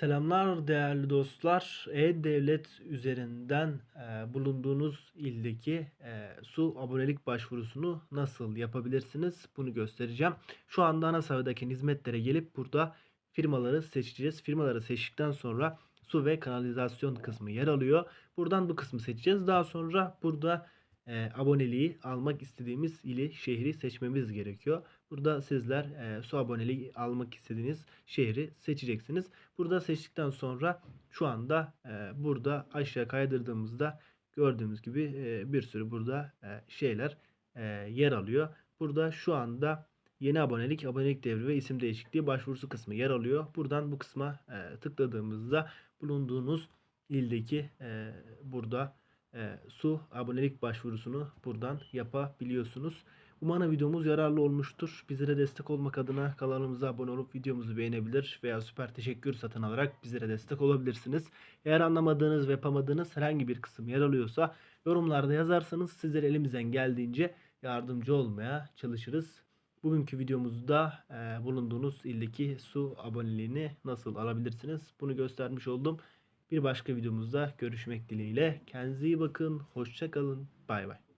Selamlar değerli dostlar. E-Devlet üzerinden e, bulunduğunuz ildeki e, su abonelik başvurusunu nasıl yapabilirsiniz? Bunu göstereceğim. Şu anda ana sayfadaki hizmetlere gelip burada firmaları seçeceğiz. Firmaları seçtikten sonra su ve kanalizasyon kısmı yer alıyor. Buradan bu kısmı seçeceğiz. Daha sonra burada e, aboneliği almak istediğimiz ili, şehri seçmemiz gerekiyor. Burada sizler e, su aboneliği almak istediğiniz şehri seçeceksiniz. Burada seçtikten sonra şu anda e, burada aşağı kaydırdığımızda gördüğümüz gibi e, bir sürü burada e, şeyler e, yer alıyor. Burada şu anda yeni abonelik, abonelik devri ve isim değişikliği başvurusu kısmı yer alıyor. Buradan bu kısma e, tıkladığımızda bulunduğunuz ildeki e, burada e, su abonelik başvurusunu buradan yapabiliyorsunuz. Umarım videomuz yararlı olmuştur. Bizlere destek olmak adına kanalımıza abone olup videomuzu beğenebilir veya süper teşekkür satın alarak bizlere destek olabilirsiniz. Eğer anlamadığınız ve yapamadığınız herhangi bir kısım yer alıyorsa yorumlarda yazarsanız sizlere elimizden geldiğince yardımcı olmaya çalışırız. Bugünkü videomuzda e, bulunduğunuz ildeki su aboneliğini nasıl alabilirsiniz? Bunu göstermiş oldum. Bir başka videomuzda görüşmek dileğiyle. Kendinize iyi bakın. Hoşça kalın. Bay bay.